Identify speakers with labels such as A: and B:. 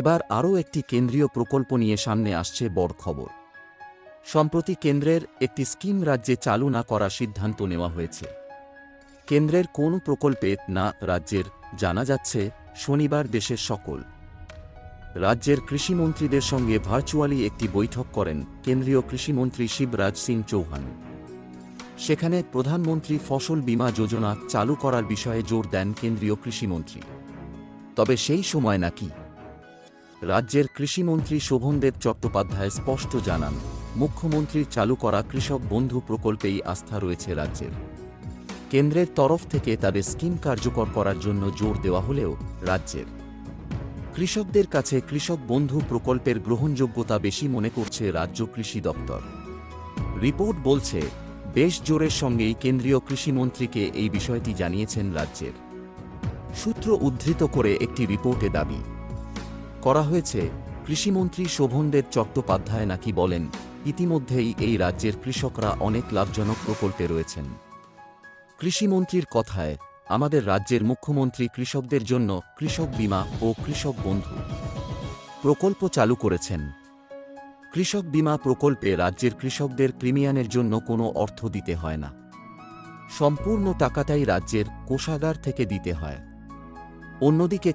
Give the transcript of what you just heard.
A: এবার আরও একটি কেন্দ্রীয় প্রকল্প নিয়ে সামনে আসছে বড় খবর। সম্প্রতি কেন্দ্রের একটি স্কিম রাজ্যে চালু না করার সিদ্ধান্ত নেওয়া হয়েছে। কেন্দ্রের কোন প্রকল্পে না রাজ্যের জানা যাচ্ছে শনিবার দেশের সকল। রাজ্যের কৃষিমন্ত্রীদের সঙ্গে ভার্চুয়ালি একটি বৈঠক করেন কেন্দ্রীয় কৃষিমন্ত্রী শিবরাজ সিং চৌহান। সেখানে প্রধানমন্ত্রী ফসল বীমা যোজনা চালু করার বিষয়ে জোর দেন কেন্দ্রীয় কৃষিমন্ত্রী। তবে সেই সময় নাকি রাজ্যের কৃষিমন্ত্রী শোভনদেব চট্টোপাধ্যায় স্পষ্ট জানান মুখ্যমন্ত্রীর চালু করা কৃষক বন্ধু প্রকল্পেই আস্থা রয়েছে রাজ্যের। কেন্দ্রের তরফ থেকে তাদের স্কিম কার্যকর করার জন্য জোর দেওয়া হলেও রাজ্যের। কৃষকদের কাছে কৃষক বন্ধু প্রকল্পের গ্রহণযোগ্যতা বেশি মনে করছে রাজ্য কৃষি দপ্তর। রিপোর্ট বলছে, বেশ জোরের সঙ্গেই কেন্দ্রীয় কৃষিমন্ত্রীকে এই বিষয়টি জানিয়েছেন রাজ্যের। সূত্র উদ্ধৃত করে একটি রিপোর্টে দাবি করা হয়েছে, কৃষিমন্ত্রী শোভনদেব চট্টোপাধ্যায় নাকি বলেন, ইতিমধ্যেই এই রাজ্যের কৃষকরা অনেক লাভজনক প্রকল্পে রয়েছেন। কৃষিমন্ত্রীর কথায়, আমাদের রাজ্যের মুখ্যমন্ত্রী কৃষকদের জন্য কৃষক বীমা ও কৃষক বন্ধু প্রকল্প চালু করেছেন। কৃষক বীমা প্রকল্পে রাজ্যের কৃষকদের প্রিমিয়ামের জন্য কোনো অর্থ দিতে হয় না। সম্পূর্ণ টাকাটাই রাজ্যের কোষাগার থেকে দিতে হয়। অন্যদিকে